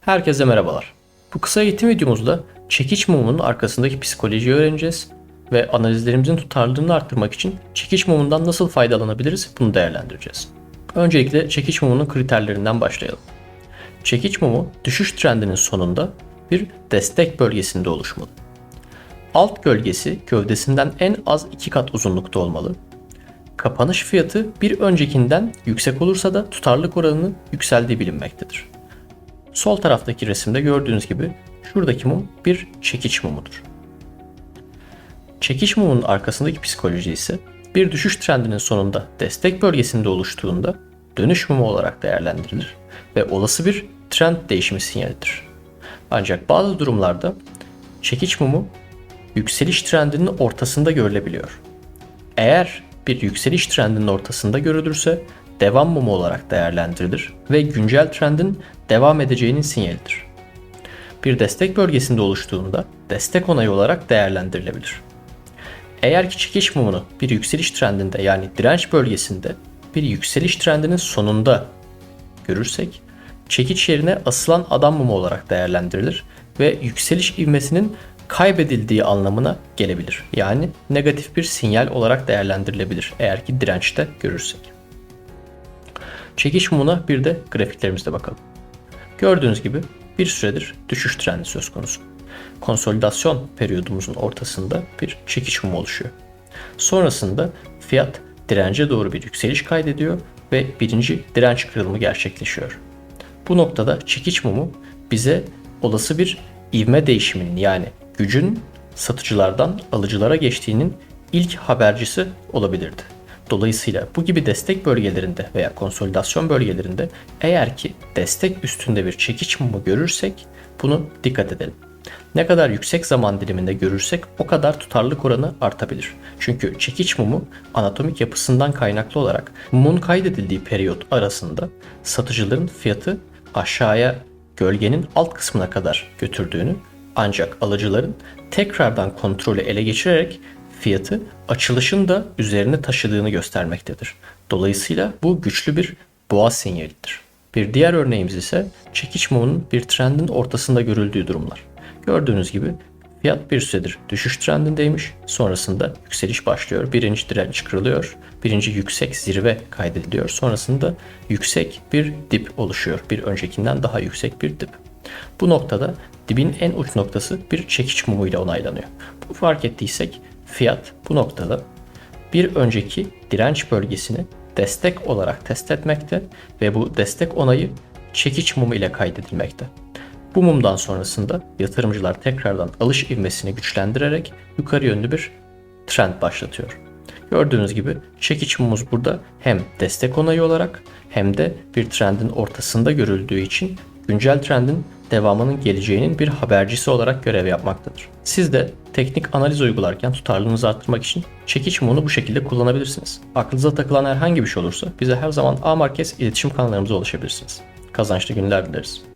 Herkese merhabalar. Bu kısa eğitim videomuzda çekiç mumunun arkasındaki psikolojiyi öğreneceğiz ve analizlerimizin tutarlılığını arttırmak için çekiç mumundan nasıl faydalanabiliriz bunu değerlendireceğiz. Öncelikle çekiç mumunun kriterlerinden başlayalım. Çekiç mumu düşüş trendinin sonunda bir destek bölgesinde oluşmalı. Alt gölgesi gövdesinden en az 2 kat uzunlukta olmalı. Kapanış fiyatı bir öncekinden yüksek olursa da tutarlılık oranının yükseldiği bilinmektedir. Sol taraftaki resimde gördüğünüz gibi şuradaki mum bir çekiç mumudur. Çekiç mumunun arkasındaki psikoloji ise bir düşüş trendinin sonunda destek bölgesinde oluştuğunda dönüş mumu olarak değerlendirilir ve olası bir trend değişimi sinyalidir. Ancak bazı durumlarda çekiç mumu yükseliş trendinin ortasında görülebiliyor. Eğer bir yükseliş trendinin ortasında görülürse devam mumu olarak değerlendirilir ve güncel trendin devam edeceğinin sinyalidir. Bir destek bölgesinde oluştuğunda destek onayı olarak değerlendirilebilir. Eğer ki çekiş mumunu bir yükseliş trendinde yani direnç bölgesinde bir yükseliş trendinin sonunda görürsek çekiç yerine asılan adam mumu olarak değerlendirilir ve yükseliş ivmesinin kaybedildiği anlamına gelebilir. Yani negatif bir sinyal olarak değerlendirilebilir eğer ki dirençte görürsek. Çekiş mumuna bir de grafiklerimizde bakalım. Gördüğünüz gibi bir süredir düşüş trendi söz konusu. Konsolidasyon periyodumuzun ortasında bir çekiş mumu oluşuyor. Sonrasında fiyat dirence doğru bir yükseliş kaydediyor ve birinci direnç kırılımı gerçekleşiyor. Bu noktada çekiç mumu bize olası bir ivme değişiminin yani gücün satıcılardan alıcılara geçtiğinin ilk habercisi olabilirdi. Dolayısıyla bu gibi destek bölgelerinde veya konsolidasyon bölgelerinde eğer ki destek üstünde bir çekiç mumu görürsek bunu dikkat edelim. Ne kadar yüksek zaman diliminde görürsek o kadar tutarlılık oranı artabilir. Çünkü çekiç mumu anatomik yapısından kaynaklı olarak mumun kaydedildiği periyot arasında satıcıların fiyatı aşağıya gölgenin alt kısmına kadar götürdüğünü ancak alıcıların tekrardan kontrolü ele geçirerek fiyatı açılışın da üzerine taşıdığını göstermektedir. Dolayısıyla bu güçlü bir boğa sinyalidir. Bir diğer örneğimiz ise çekiç mumunun bir trendin ortasında görüldüğü durumlar. Gördüğünüz gibi fiyat bir süredir düşüş trendindeymiş. Sonrasında yükseliş başlıyor. Birinci direnç kırılıyor. Birinci yüksek zirve kaydediliyor. Sonrasında yüksek bir dip oluşuyor. Bir öncekinden daha yüksek bir dip. Bu noktada dibin en uç noktası bir çekiç mumuyla onaylanıyor. Bu fark ettiysek fiyat bu noktada bir önceki direnç bölgesini destek olarak test etmekte ve bu destek onayı çekiç mumu ile kaydedilmekte. Bu mumdan sonrasında yatırımcılar tekrardan alış ivmesini güçlendirerek yukarı yönlü bir trend başlatıyor. Gördüğünüz gibi çekiç mumumuz burada hem destek onayı olarak hem de bir trendin ortasında görüldüğü için güncel trendin devamının geleceğinin bir habercisi olarak görev yapmaktadır. Siz de teknik analiz uygularken tutarlılığınızı arttırmak için çekiç mumunu bu şekilde kullanabilirsiniz. Aklınıza takılan herhangi bir şey olursa bize her zaman A Markets iletişim kanallarımıza ulaşabilirsiniz. Kazançlı günler dileriz.